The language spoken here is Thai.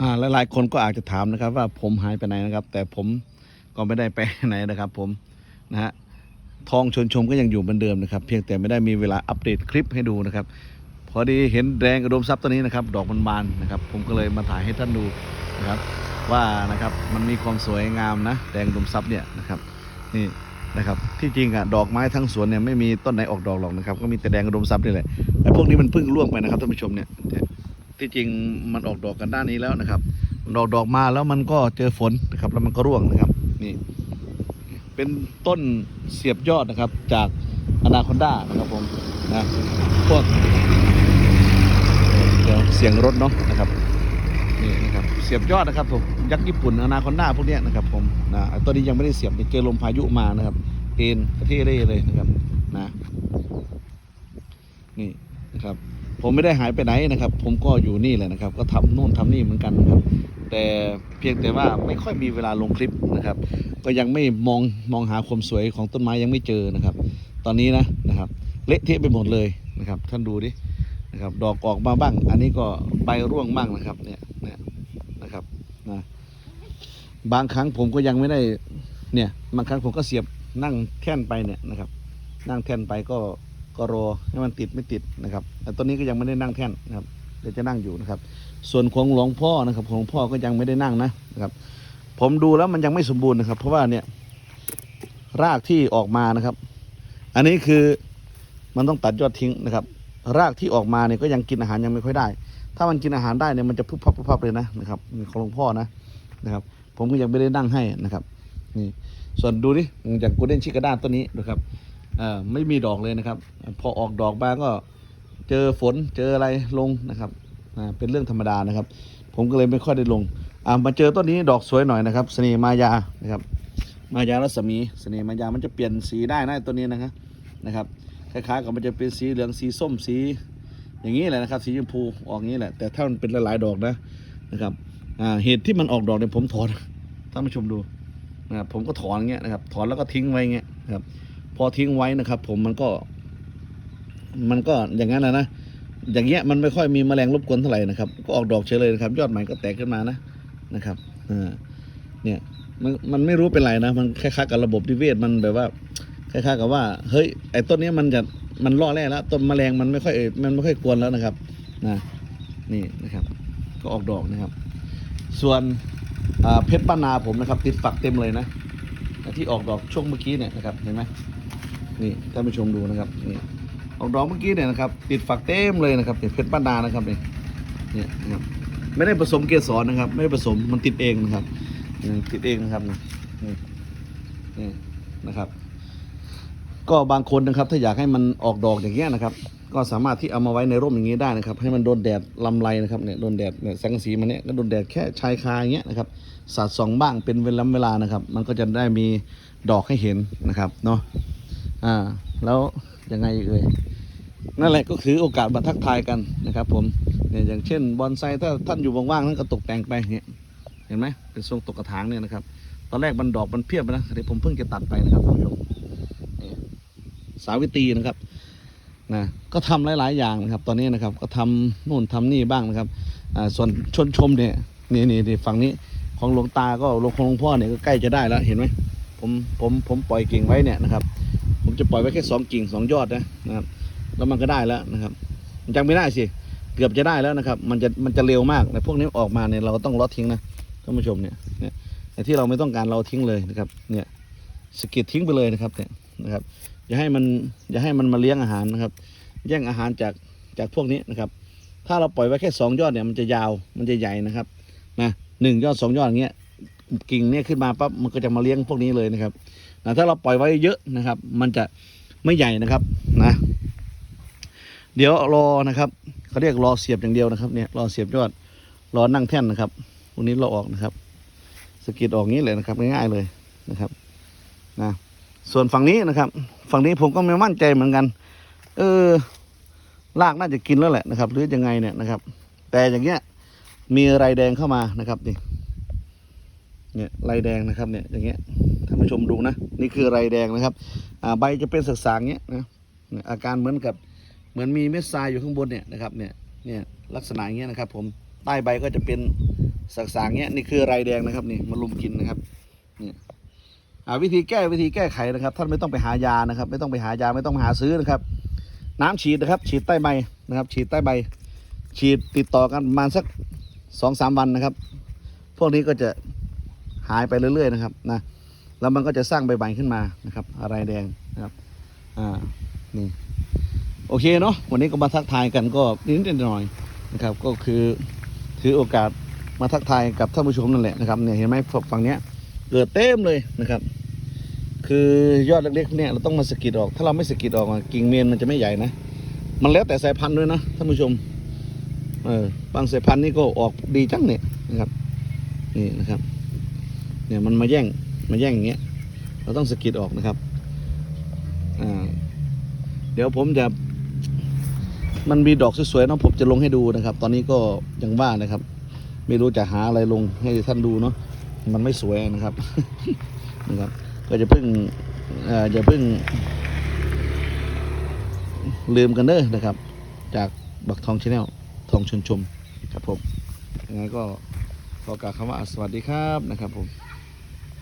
อ่าหลายๆคนก็อาจจะถามนะครับ ว่าผมหายไปไหนนะครับ แต่ผมก็ไม่ได้ไปไหนนะครับ ผมนะฮะทองชนชมก็ยังอยู่เหมือนเดิมนะครับ เพียงแต่ไม่ได้มีเวลาอัปเดตคลิปให้ดูนะครับ พอดีเห็นแดงกระดมทรัพย์ตัวนี้นะครับ ดอกมันบานนะครับ ผมก็เลยมาถ่ายให้ท่านดูนะครับ ว่านะครับมันมีความสวยงามนะ แดงกระดมทรัพย์เนี่ยนะครับนี่นะครับที่จริงอะดอกไม้ทั้งสวนเนี่ยไม่มีต้นไหนออกดอกหรอกนะครับ ก็มีแต่แดงกระดมทรัพย์นี่แหละไอ้พวกนี้มันเพิ่งร่วงไปนะครับท่านผู้ชมเนี่ย ที่จริงมันออกดอกกันด้านนี้แล้วนะครับดอกดอกมาแล้วมันก็เจอฝนนะครับ แล้วมันก็ร่วงนะครับนี่ เป็นต้นเสียบยอดนะครับ จากอนาคอนด้านะครับผมนะพวกเดี๋ยวเสียงรถเนาะนะครับนี่นะครับเสียบยอดนะครับผมยักษ์ญี่ปุ่นอนาคอนด้าพวกนี้นะครับผมนะตัวนี้ยังไม่ได้เสียบนี่เจอลมพายุมานะครับเอ็นประเทเร่เลยนะครับนะนี่นะครับ ผมไม่ได้หายไปไหนนะครับ ผมก็อยู่นี่แหละนะครับ ก็ทำโน่นทำนี่เหมือนกันนะครับ แต่เพียงแต่ว่าไม่ค่อยมีเวลาลงคลิปนะครับ ก็ยังไม่มองมองหาความสวยของต้นไม้ยังไม่เจอนะครับ ตอนนี้นะนะครับ เละเทะไปหมดเลยนะครับ ท่านดูดินะครับ ดอกออกมาบ้าง อันนี้ก็ใบร่วงบ้างนะครับ เนี่ยเนี่ยนะครับนะบางครั้งผมก็ยังไม่ได้เนี่ยบางครั้งผมก็เสียบนั่งแท่นไปเนี่ยนะครับ นั่งแท่นไปก็ ก็รอให้มันติดไม่ติดนะครับ แต่ตอนนี้ก็ยังไม่ได้นั่งแท่นนะครับเดี๋ยวจะนั่งอยู่นะครับ ส่วนของหลวงพ่อนะครับของหลวงพ่อก็ยังไม่ได้นั่งนะนะครับ ผมดูแล้วมันยังไม่สมบูรณ์นะครับ เพราะว่าเนี่ยรากที่ออกมานะครับ อันนี้คือมันต้องตัดยอดทิ้งนะครับ รากที่ออกมาเนี่ยก็ยังกินอาหารยังไม่ค่อยได้ ถ้ามันกินอาหารได้เนี่ยมันจะพุบพับพุบพับเลยนะนะครับของหลวงพ่อนะนะครับ ผมก็ยังไม่ได้นั่งให้นะครับนี่ส่วนดูดิอย่างกูเด้นชิกาด้าตัวนี้นะครับ ไม่มีดอกเลยนะครับ พอออกดอกมาก็เจอฝนเจออะไรลงนะครับเป็นเรื่องธรรมดานะครับ ผมก็เลยไม่ค่อยได้ลงมาเจอต้นนี้ดอกสวยหน่อยนะครับ เสน่ห์มายานะครับ มายารัศมี เสน่ห์มายามันจะเปลี่ยนสีได้นะตัวนี้นะครับนะครับคล้ายๆกับมันจะเป็นสีเหลืองสีส้มสีอย่างนี้แหละนะครับ สีชมพูออกอย่างนี้แหละ แต่ถ้ามันเป็นหลายๆดอกนะนะครับเหตุที่มันออกดอกเนี่ยผมถอนท่านผู้ชมดูนะครับผมก็ถอนเงี้ยนะครับ ถอนแล้วก็ทิ้งไว้เงี้ยนะครับ พอทิ้งไว้นะครับ ผมมันก็ มันก็อย่างนั้นนะนะอย่างเงี้ยมันไม่ค่อยมีแมลงรบกวนเท่าไหร่นะครับ ก็ออกดอกเฉยเลยนะครับ ยอดใหม่ก็แตกขึ้นมานะนะครับอ่าเนี่ยมันมันไม่รู้เป็นไรนะ มันคล้ายๆกับระบบนิเวศมันแบบว่าคล้ายๆกับว่า เฮ้ยไอ้ต้นนี้มันจะมันล่อแร่แล้วต้นแมลงมันไม่ค่อยมันไม่ค่อยกวนแล้วนะครับนะนี่นะครับ ก็ออกดอกนะครับ ส่วนเพชรป้านาผมนะครับ ติดฝักเต็มเลยนะที่ออกดอกช่วงเมื่อกี้เนี่ยนะครับเห็นไหม นี่ท่านผู้ชมดูนะครับนี่ออกดอกเมื่อกี้เนี่ยนะครับ ติดฝักเต็มเลยนะครับเนี่ยเพชรบ้านนานะครับเนี่ยเนี่ยนะครับไม่ได้ผสมเกสรนะครับ ไม่ได้ผสมมันติดเองนะครับติดเองนะครับนี่นี่นี่นะครับ ก็บางคนนะครับถ้าอยากให้มันออกดอกอย่างเงี้ยนะครับ ก็สามารถที่เอามาไว้ในร่มอย่างนี้ได้นะครับ ให้มันโดนแดดลำไรนะครับเนี่ยโดนแดดเนี่ยแสงสีมันเนี่ยก็โดนแดดแค่ชายคาอย่างเงี้ยนะครับสาดส่องบ้างเป็นเวลาเวลานะครับ มันก็จะได้มีดอกให้เห็นนะครับเนาะ อ่า แล้วยังไงอีกเอ่ยนั่นแหละก็คือโอกาสมาทักทายกันนะครับผมเนี่ยอย่างเช่นบอนไซถ้าท่านอยู่ว่างๆนั้นก็ตกแต่งไปเนี่ยเห็นไหมเป็นทรงตกกระถางเนี่ยนะครับ ตอนแรกมันดอกมันเพียบนะเดี๋ยวผมเพิ่งจะตัดไปนะครับท่านผู้ชมสาวิตรีนะครับนะก็ทำหลาย ๆ อย่างนะครับ ตอนนี้นะครับ ก็ทำนู่นทำนี่บ้างนะครับอ่าส่วนชนชมเนี่ยนี่นี่นี่ฝั่งนี้ของหลวงตาก็หลวงของหลวงพ่อเนี่ยก็ใกล้จะได้แล้วเห็นไหมผมผมผมปล่อยกิ่งไว้เนี่ยนะครับ จะปล่อยไว้แค่สองกิ่งสองยอดนะนะครับ แล้วมันก็ได้แล้วนะครับมันยังไม่ได้สิเกือบจะได้แล้วนะครับ มันจะมันจะเร็วมากแต่พวกนี้ออกมาเนี่ยเราก็ต้องลดทิ้งนะท่านผู้ชมเนี่ยเนี่ยแต่ที่เราไม่ต้องการเราทิ้งเลยนะครับ เนี่ยสกิดทิ้งไปเลยนะครับเนี่ยนะครับอย่าให้มันอย่าให้มันมาเลี้ยงอาหารนะครับ แย่งอาหารจากจากพวกนี้นะครับ ถ้าเราปล่อยไว้แค่สองยอดเนี่ยมันจะยาวมันจะใหญ่นะครับนะหนึ่งยอดสองยอดอย่างเงี้ยกิ่งเนี่ยขึ้นมาปั๊บมันก็จะมาเลี้ยงพวกนี้เลยนะครับ นะถ้าเราปล่อยไว้เยอะนะครับ มันจะไม่ใหญ่นะครับนะ เดี๋ยวรอนะครับเขาเรียกรอเสียบอย่างเดียวนะครับ เนี่ยรอเสียบยอดรอนั่งแท่นนะครับวกนี้เราออกนะครับสกิดออกงี้เลยนะครับง่ายๆเลยนะครับนะส่วนฝั่งนี้นะครับ ฝั่งนี้ผมก็ไม่มั่นใจเหมือนกัน เออรากน่าจะกินแล้วแหละนะครับ หรือยังไงเนี่ยนะครับ แต่อย่างเงี้ยมีอะไรแดงเข้ามานะครับนี่ เนี่ยไรแดงนะครับเนี่ยอย่างเงี้ยท่านผู้ชมดูนะ นี่คือไรแดงนะครับอ่าใบจะเป็นสักสางเงี้ยนะอาการเหมือนกับเหมือนมีเม็ดทรายอยู่ข้างบนเนี่ยนะครับเนี่ยเนี่ยลักษณะอย่างเงี้ยนะครับ ผมใต้ใบก็จะเป็นสักสางเนี้ยนี่คือไรแดงนะครับนี่มาลุมกินนะครับเนี่อ่าวิธีแก้วิธีแก้ไขนะครับ ท่านไม่ต้องไปหายานะครับ ไม่ต้องไปหายาไม่ต้องหาซื้อนะครับ น้ำฉีดนะครับ ฉีดใต้ใบนะครับ ฉีดใต้ใบ ฉีดติดต่อกันประมาณสักสองสามวันนะครับ พวกนี้ก็จะ หายไปเรื่อย ๆ นะครับนะแล้วมันก็จะสร้างใบใบขึ้นมานะครับ อะไรแดงนะครับอ่านี่โอเคเนาะวันนี้ก็มาทักทายกันก็นิดหน่อยนะครับ ก็คือถือโอกาสมาทักทายกับท่านผู้ชมนั่นแหละนะครับเนี่ยเห็นไหมฝั่งเนี้ยเกิดเต็มเลยนะครับ คือยอดเล็กๆเนี่ยเราต้องมาสกิดออก ถ้าเราไม่สกิดออกกิ่งเมนมันจะไม่ใหญ่นะ มันแล้วแต่สายพันธุ์ด้วยนะท่านผู้ชมเออบางสายพันธุ์นี่ก็ออกดีจังเนี่ยนะครับ นี่นะครับ เนี่ยมันมาแย่งมาแย่งอย่างเงี้ยเราต้องสกิดออกนะครับอ่าเดี๋ยวผมจะมันมีดอกสวยๆเนาะผมจะลงให้ดูนะครับ ตอนนี้ก็ยังว่านะครับ ไม่รู้จะหาอะไรลงให้ท่านดูเนาะมันไม่สวยนะครับนะครับ ก็จะเพิ่งอย่าเพิ่งลืมกันเด้อนะครับ จากบักทองชาแนลทองชนชมครับผมยังไงก็ขอกล่าวคำว่าสวัสดีครับนะครับผม